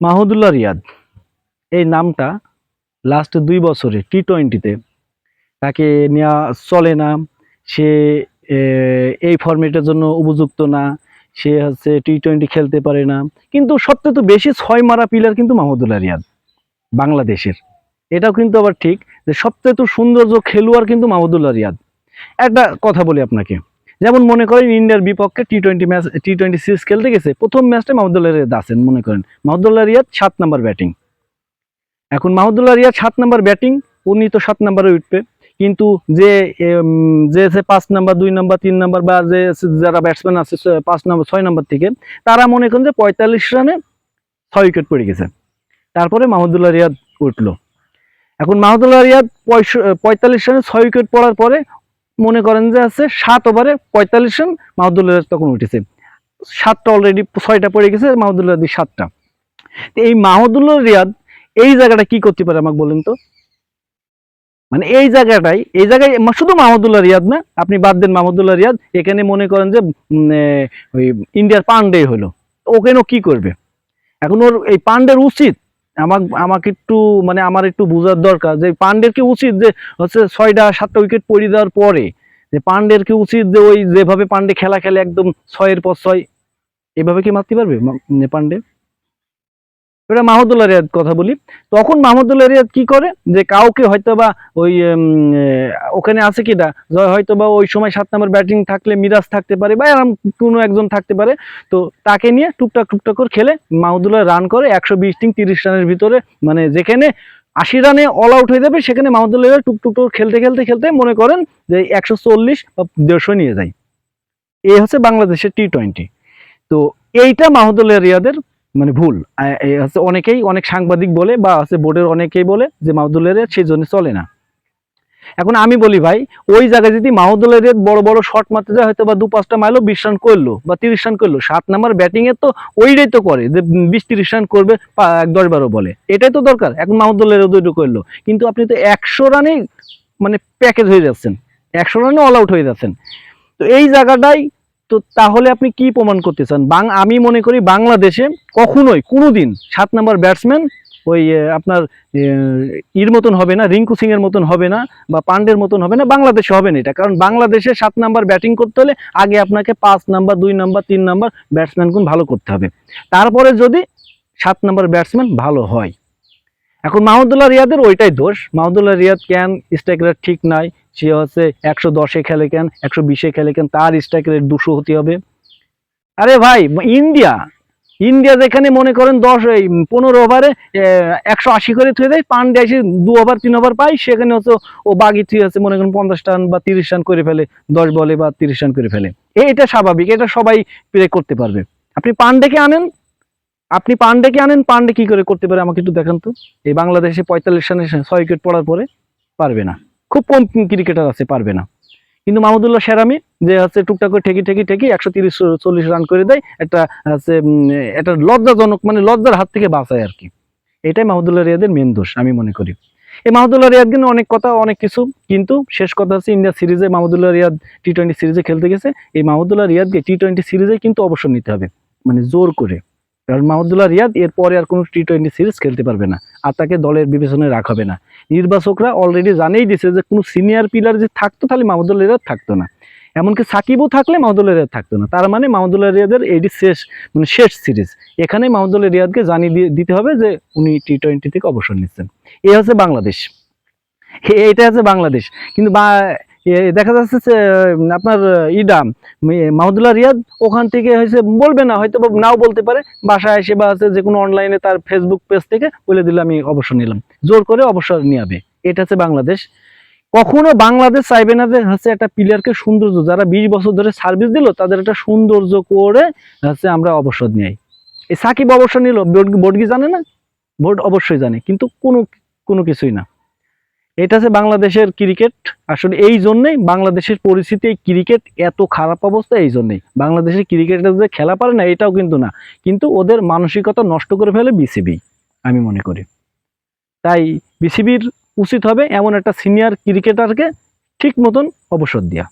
মাহমুদুল্লাহ রিয়াদ। এই নামটা লাস্ট দুই বছরে টি টোয়েন্টিতে তাকে নেওয়া চলে না, সে এই ফরম্যাটের জন্য উপযুক্ত না, সে হচ্ছে টি টোয়েন্টি খেলতে পারে না। কিন্তু সবচেয়ে তো বেশি ছয় মারা প্লেয়ার কিন্তু মাহমুদুল্লাহ রিয়াদ, বাংলাদেশের। এটাও কিন্তু আবার ঠিক যে সবচেয়ে তো সৌন্দর্য খেলোয়াড় কিন্তু মাহমুদুল্লাহ রিয়াদ। একটা কথা বলি আপনাকে। যেমন মনে করেন ইন্ডিয়ার বিপক্ষে T twenty match T twenty series খেলতে গেছে, প্রথম ম্যাচটা মাহমুদুল্লাহ রিয়াদ আছেন, মনে করেন। মাহমুদুল্লাহ রিয়াদ সাত নাম্বার ব্যাটিং এখন মাহমুদুল্লাহ রিয়াদ সাত নাম্বার ব্যাটিং উনি তো সাত নাম্বারে উঠবে। কিন্তু যে যে যে পাঁচ নাম্বার দুই নাম্বার তিন নাম্বার বা যে যারা ব্যাটসম্যান আছে পাঁচ নাম্বার ছয় নাম্বার থেকে, তারা মনে করেন যে পঁয়তাল্লিশ রানে ছয় উইকেট পড়ে গেছে। তারপরে মাহমুদুল্লাহ রিয়াদ উঠল। এখন মাহমুদুল্লাহ রিয়াদ পঁয়তাল্লিশ রানে ছয় উইকেট পড়ার পরে মনে করেন যে আছে সাত ওভারে পঁয়তাল্লিশ রান মাহমুদুল্লাহ রিয়াদ তখন উঠেছে। সাতটা অলরেডি ছয়টা পড়ে গেছে মাহমুদুল্লাহ রিয়াদ সাতটা। তো এই মাহমুদুল্লাহ রিয়াদ এই জায়গাটা কি করতে পারে আমাকে বলেন তো? মানে এই জায়গাটাই, এই জায়গায় শুধু মাহমুদুল্লাহ রিয়াদ না, আপনি বাদ দেন মাহমুদুল্লাহ রিয়াদ, এখানে মনে করেন যে ওই ইন্ডিয়ার পান্ডে হলো। ওখানেও কি করবে? এখন ওর এই পান্ডের উচিত আমাকে আমাকে একটু মানে আমার একটু বোঝার দরকার যে পান্ডের কি উচিত যে হচ্ছে ছয়টা, সাতটা উইকেট পড়ে দেওয়ার পরে, যে পান্ডের কি উচিত যে ওই যেভাবে পান্ডে খেলা খেলে একদম ছয়ের পর ছয়, এভাবে কি মারতে পারবে পান্ডে? এটা মাহমুদুল্লাহ রিয়াদ কথা বলি। তখন মাহমুদুল্লাহ রিয়াদ কি করে? যে কাউকে হয়তো বা ওই ওখানে আছে কিনা যে হয়তো বা ওই সময় সাত নম্বর ব্যাটিং থাকলে মিরাজ থাকতে পারে বা এরকম কোনো একজন থাকতে পারে। তো তাকে নিয়ে টুকটাক টুকটাক করে খেলে মাহমুদুল্লাহ রান করে একশো বিশ তিন, তিরিশ রানের ভিতরে। মানে যেখানে আশি রানে অল আউট হয়ে যাবে, সেখানে মাহমুদুল্লাহ টুক টুক খেলতে খেলতে খেলতে মনে করেন যে একশো চল্লিশ বা দেড়শো নিয়ে যায়। এই হচ্ছে বাংলাদেশের টি টোয়েন্টি তো এইটা মাহমুদুল্লাহ রিয়াদের মানে ভুল। হচ্ছে অনেকেই অনেক সাংবাদিক বলে বা হচ্ছে বোর্ডের অনেকেই বলে যে মাহমুদুল্লাহ রিয়াদ সেই জন্য চলে না। এখন আমি বলি ভাই, ওই জায়গায় যদি মাহমুদুল্লাহ রিয়াদ বড় বড় শট মারতে যায়, হয়তো বা দু পাঁচটা মাইলও বিশ রান করল বা তিরিশ রান করল। সাত নাম্বার ব্যাটিং এ তো ওইটাই তো করে যে বিশ তিরিশ রান করবে দশ বারো বলে। এটাই তো দরকার। এখন মাহমুদুল্লাহ রিয়াদ ওইটা করল। কিন্তু আপনি তো একশো রানেই মানে প্যাকেজ হয়ে যাচ্ছেন। একশো রানে অল আউট হয়ে যাচ্ছেন। তো এই জায়গাটাই তো তাহলে আপনি কি প্রমাণ করতে চান? বাং আমি মনে করি বাংলাদেশে কখনোই কোনো দিন সাত নাম্বার ব্যাটসম্যান ওই আপনার ইর মতন হবে না, রিঙ্কু সিং এর মতন হবে না বা পান্ডের মতন হবে না, বাংলাদেশে হবে না এটা। কারণ বাংলাদেশে সাত নাম্বার ব্যাটিং করতে হলে আগে আপনাকে পাঁচ নাম্বার, দুই নাম্বার, তিন নাম্বার ব্যাটসম্যান ব্যাটসম্যানগুন ভালো করতে হবে। তারপরে যদি সাত নাম্বার ব্যাটসম্যান ভালো হয় এখন মাহমুদুল্লাহ রিয়াদের ওইটাই দোষ। মাহমুদুল্লাহ রিয়াদ কেন স্ট্রাইক রেট ঠিক নাই? সে হচ্ছে একশো দশে খেলে কেন? একশো বিশে খেলে কেন? তার স্ট্রাইক রেট দুশো হতে হবে। আরে ভাই, ইন্ডিয়া। ইন্ডিয়া যেখানে মনে করেন দশ পনেরো ওভারে একশো আশি করে থুয়ে দেয়। পান্ডে এসে দু ওভার তিন ওভার পায়। সেখানে হচ্ছে ও বাগি থুয়ে আছে মনে করেন পঞ্চাশ রান বা তিরিশ রান করে ফেলে। দশ বলে বা তিরিশ রান করে ফেলে। এটা স্বাভাবিক। এটা সবাই প্লে করতে পারবে। আপনি পান্ডেকে আনেন। আপনি পান্ডেকে আনেন? পান্ডে কি করে করতে পারে? আমাকে একটু দেখান তো। এই বাংলাদেশে পঁয়তাল্লিশ রানে ছয় উইকেট পড়ার পরে পারবে না। খুব কম ক্রিকেটার আছে, পারবে না। কিন্তু মাহমুদুল্লাহ সেরামি, যে হচ্ছে টুকটাক করে ঠেকি ঠেকি ঠেকি একশো তিরিশ, চল্লিশ রান করে দেয়, একটা হচ্ছে একটা লজ্জাজনক মানে লজ্জার হাত থেকে বাঁচায় আর কি। এটাই মাহমুদুল্লাহ রিয়াদের মেন দোষ, আমি মনে করি। এই মাহমুদুল্লাহ রিয়াদ কিন্তু অনেক কথা, অনেক কিছু, কিন্তু শেষ কথা হচ্ছে ইন্ডিয়া সিরিজে মাহমুদুল্লাহ রিয়াদ টি টোয়েন্টি সিরিজে খেলতে গেছে। এই মাহমুদুল্লাহ রিয়াদকে টি টোয়েন্টি সিরিজে কিন্তু অবসর নিতে হবে মানে জোর করে। কারণ মাহমুদুল্লাহ রিয়াদ এরপরে আর কোনো টি টোয়েন্টি সিরিজ খেলতে পারবে না। আর তাকে দলের বিবেচনায় রাখা হবে না। নির্বাচকরা অলরেডি জানেই দিছে যে কোনো সিনিয়র প্লেয়ার যে থাকতো তাহলে মাহমুদুল্লাহ রিয়াদ থাকতো না। এমনকি সাকিবও থাকলে মাহমুদুল্লাহ রিয়াদ থাকতো না। তার মানে মাহমুদুল্লাহ রিয়াদের এটি শেষ মানে শেষ সিরিজ এখানে মাহমুদুল্লাহ রিয়াদকে জানিয়ে দিয়ে দিতে হবে যে উনি টি টোয়েন্টি থেকে অবসর নিচ্ছেন। এ হচ্ছে বাংলাদেশ। এটা হচ্ছে বাংলাদেশ। কিন্তু বা- দেখা যাচ্ছে যে, আপনার আহ, ইডা মাহমুদুল্লাহ রিয়াদ ওখান থেকে হয়েছে বলবে না হয়তো নাও বলতে পারে বাসায় এসে বা হচ্ছে যে কোনো অনলাইনে তার ফেসবুক পেজ থেকে বলে দিলে আমি অবসর নিলাম। জোর করে অবসর নিয়ে এটা হচ্ছে বাংলাদেশ। কখনো বাংলাদেশ চাইবে না যে হচ্ছে একটা প্লেয়ারকে সৌন্দর্য যারা বিশ বছর ধরে সার্ভিস দিল তাদের একটা সৌন্দর্য করে হচ্ছে আমরা অবসর নিই এই সাকিব অবসর নিল বোর্ড বোর্ড কি জানে না? বোর্ড অবশ্যই জানে কিন্তু কোনো কোনো কিছুই না। এটা হচ্ছে বাংলাদেশের ক্রিকেট। আসলে এই জন্যেই বাংলাদেশের পরিস্থিতি ক্রিকেট এত খারাপ অবস্থা এই জন্যেই। বাংলাদেশের ক্রিকেটার যে খেলা পারে না, এটাও কিন্তু না। কিন্তু ওদের মানসিকতা নষ্ট করে ফেলে বিসিবি, আমি মনে করি। তাই বিসিবির উচিত হবে এমন একটা সিনিয়র ক্রিকেটারকে ঠিক মতন অবসর দেওয়া